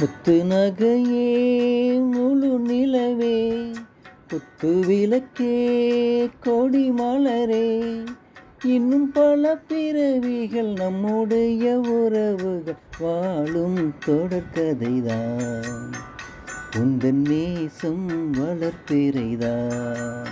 முத்து நகையே முழு நிலவே குத்து விளக்கே கொடி மலரே. இன்னும் பல பிறவிகள் நம்முடைய உறவுகள் வாழும் தொடர்கதைதான். உந்தன் நேசம் வளர்ப்பிறைதான்.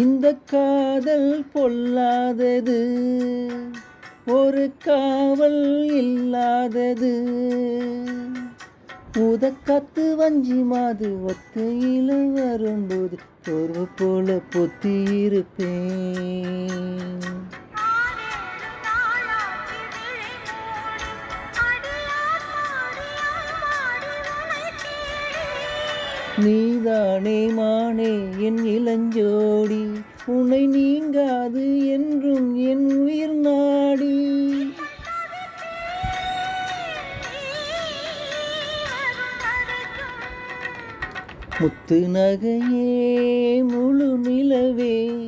இந்த காதல் பொல்லாதது ஒரு காவல் இல்லாதது. உதக்காத்து வஞ்சி மாது ஒத்தையில வரும்போது ஒரு போல பொத்தி இருப்பேன். நீதானே மானே என் இளஞ்சோடி. உன்னை நீங்காது என்றும் என் உயிர் நாடி. முத்து நகையே முழு நிலவே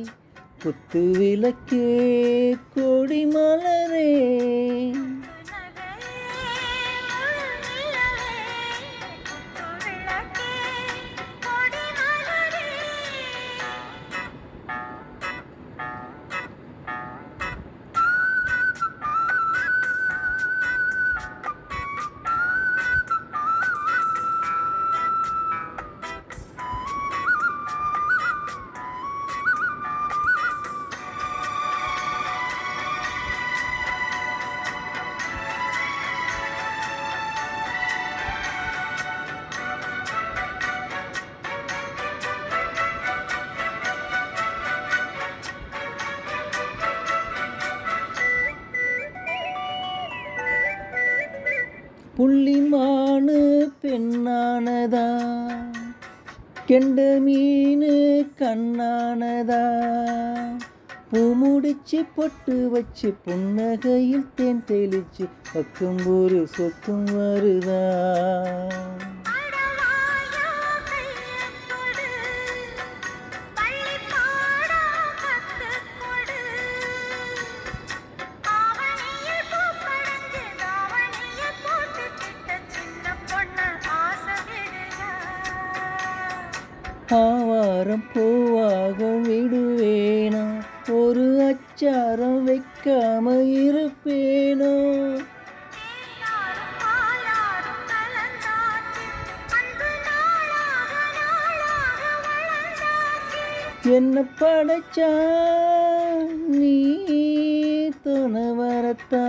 குத்து விளக்கே கொடி மலரே. புள்ளிமானு பெண்ணானதா? கெண்ட மீனு கண்ணானதா? பூ முடிச்சு பொட்டு வச்சு புன்னகையில் தேன் தெளிச்சு பக்கம் ஒரு சொக்கும் வருதா? ஆவாரம் பூவாக விடுவேனா? ஒரு அச்சாரம் வைக்காம இருப்பேனோ? என்ன படைச்சா? நீ துணை வரத்தா?